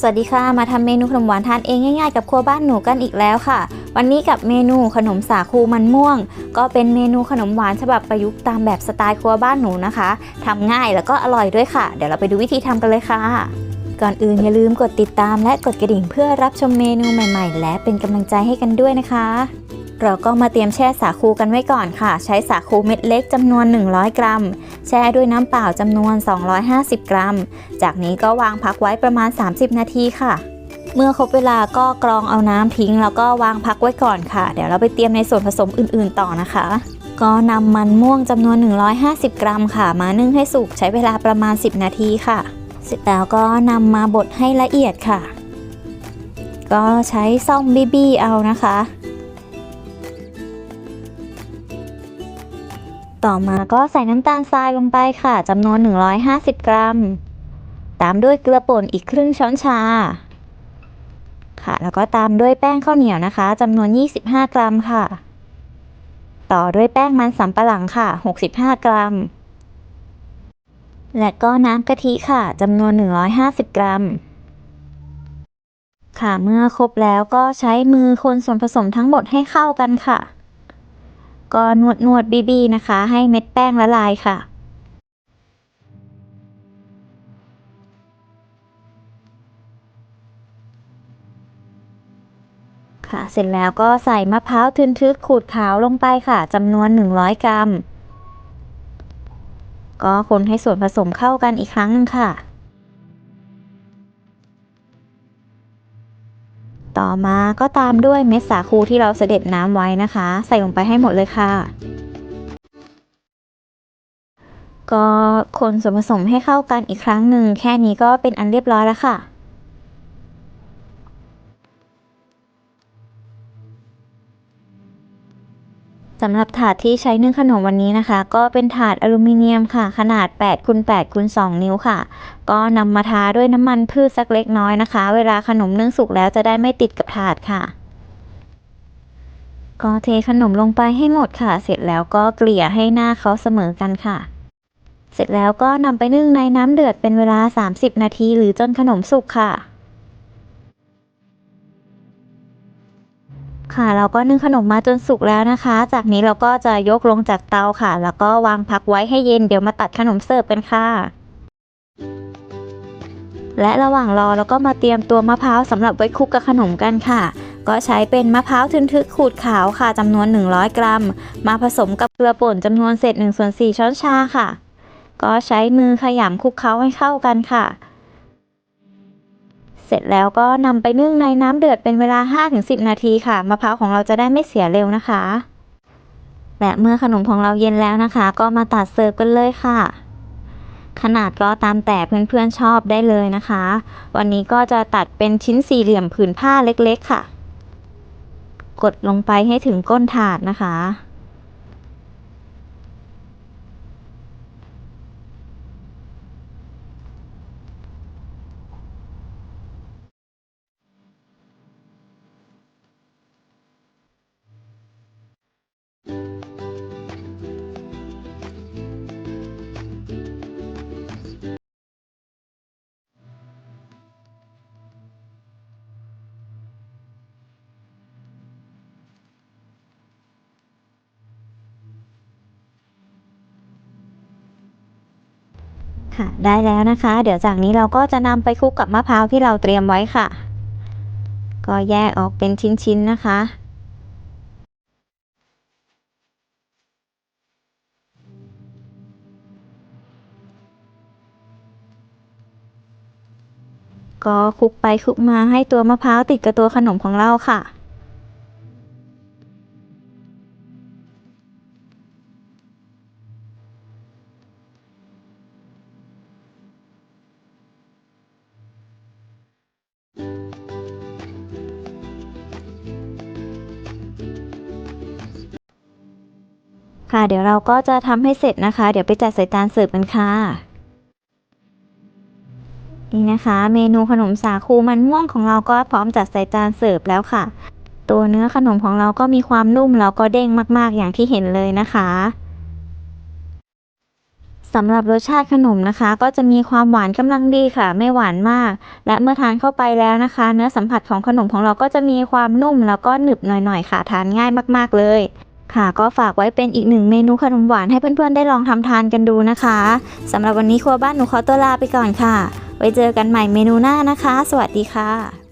สวัสดีค่ะ มาทำเมนูขนมหวานทานเองง่ายๆกับครัวบ้านหนูกันอีกแล้วค่ะ วันนี้กับเมนูขนมสาคูมันม่วง ก็เป็นเมนูขนมหวานฉบับประยุกต์ตามแบบสไตล์ครัวบ้านหนูนะคะทำง่ายแล้วก็อร่อยด้วยค่ะ เดี๋ยวเราไปดูวิธีทำกันเลยค่ะ ก่อนอื่นอย่าลืมกดติดตามและกดกระดิ่งเพื่อรับชมเมนูใหม่ ๆ และเป็นกำลังใจให้กันด้วยนะคะ เราก็มาเตรียมแช่สาคูกันไว้ก่อนค่ะ ใช้สาคูเม็ดเล็กจำนวน 100 กรัม แช่ด้วยน้ำเปล่าจำนวน 250 กรัม จากนี้ก็วางพักไว้ประมาณ 30 นาทีค่ะ เมื่อครบเวลาก็กรองเอาน้ำทิ้ง แล้วก็วางพักไว้ก่อนค่ะ เดี๋ยวเราไปเตรียมในส่วนผสมอื่น ๆ ต่อนะคะ ก็นำมันม่วงจำนวน 150 กรัมค่ะ มานึ่งให้สุกใช้เวลาประมาณ 10 นาทีค่ะ เสร็จแล้วก็นำมาบดให้ละเอียดค่ะ ก็ใช้ซ่อมบี้ๆเอานะคะ ต่อมาก็ใส่น้ำตาลทรายลงไปค่ะจำนวน 150 กรัม ตามด้วยเกลือป่นอีกครึ่งช้อนชา ค่ะ แล้วก็ตามด้วยแป้งข้าวเหนียวนะคะจำนวน 25 กรัมค่ะ ต่อด้วยแป้งมันสำปะหลังค่ะ 65 กรัม และก็น้ำกะทิค่ะจำนวน 150 กรัมค่ะเมื่อครบแล้วก็ใช้มือคนส่วนผสมทั้งหมดให้เข้ากันค่ะ ก็นวดนวดบีบีนะคะ ให้เม็ดแป้งละลายค่ะ ค่ะ เสร็จแล้วก็ใส่มะพร้าวทึนทึกขูดขาวลงไปค่ะจำนวน 100 กรัม ก็คนให้ส่วนผสมเข้ากันอีกครั้งหนึงค่ะ ต่อมาก็ตามด้วยเม็ดสาคูที่เราเสด็จน้ำไว้นะคะ ใส่ลงไปให้หมดเลยค่ะ ก็คนส่วนผสมให้เข้ากันอีกครั้งหนึ่งแค่นี้ก็เป็นอันเรียบร้อยแล้วค่ะ สำหรับถาดที่ใช้นึ่งขนมวันนี้นะคะ ก็เป็นถาดอลูมิเนียมค่ะ ขนาด8คูณ8คูณ2นิ้วค่ะ ก็นำมาทาด้วยน้ำมันพืชสักเล็กน้อยนะคะ เวลาขนมนึ่งสุกแล้วจะได้ไม่ติดกับถาดค่ะ ก็เทขนมลงไปให้หมดค่ะ เสร็จแล้วก็เกลี่ยให้หน้าเขาเสมอกันค่ะ เสร็จแล้วก็นำไปนึ่งในน้ำเดือดเป็นเวลา 30 นาที หรือจนขนมสุกค่ะ ค่ะเราก็นึ่งขนมมาจนสุกแล้วนะคะ จากนี้เราก็จะยกลงจากเตาค่ะ แล้วก็วางพักไว้ให้เย็นเดี๋ยวมาตัดขนมเสิร์ฟกันค่ะ และระหว่างรอเราก็มาเตรียมตัวมะพร้าวสำหรับไว้คลุกกับขนมกันค่ะ ก็ใช้เป็นมะพร้าวทึนทึกขูดขาวค่ะจำนวน 100 กรัม มาผสมกับเกลือป่นจำนวนเศษ1ส่วน4ช้อนชาค่ะ ก็ใช้มือขยำคลุกเคล้าให้เข้ากันค่ะ เสร็จแล้วก็นำไปนึ่งในน้ำเดือดเป็นเวลา 5-10 นาทีค่ะ มะพร้าวของเราจะได้ไม่เสียเร็วนะคะ และเมื่อขนมของเราเย็นแล้วนะคะ ก็มาตัดเสิร์ฟกันเลยค่ะ ขนาดก็ตามแต่เพื่อนๆชอบได้เลยนะคะ วันนี้ก็จะตัดเป็นชิ้นสี่เหลี่ยมผืนผ้าเล็กๆค่ะ กดลงไปให้ถึงก้นถาดนะคะ ค่ะ ได้แล้วนะคะ เดี๋ยวจากนี้เราก็จะนำไปคลุกกับมะพร้าวที่เราเตรียมไว้ค่ะ ก็แยกออกเป็นชิ้นๆนะคะก็คลุกไปคลุกมาให้ตัวมะพร้าวติดกับตัวขนมของเราค่ะ ค่ะ เดี๋ยวเราก็จะทำให้เสร็จนะคะ เดี๋ยวไปจัดใส่จานเสิร์ฟกันค่ะนี่นะคะ เมนูขนมสาคูมันม่วงของเราก็พร้อมจัดใส่จานเสิร์ฟแล้วค่ะ ตัวเนื้อขนมของเราก็มีความนุ่มแล้วก็เด้งมากๆอย่างที่เห็นเลยนะคะสำหรับรสชาติขนมนะคะ ก็จะมีความหวานกำลังดีค่ะ ไม่หวานมาก และเมื่อทานเข้าไปแล้วนะคะ เนื้อสัมผัสของขนมของเราก็จะมีความนุ่มแล้วก็หนึบหน่อยๆค่ะทานง่ายมากๆเลย ค่ะก็ฝากไว้เป็นอีกหนึ่งเมนูขนมหวานให้เพื่อนๆได้ลองทำทานกันดูนะคะสำหรับวันนี้ครัวบ้านหนูขอตัวลาไปก่อนค่ะ ไว้เจอกันใหม่เมนูหน้านะคะ สวัสดีค่ะ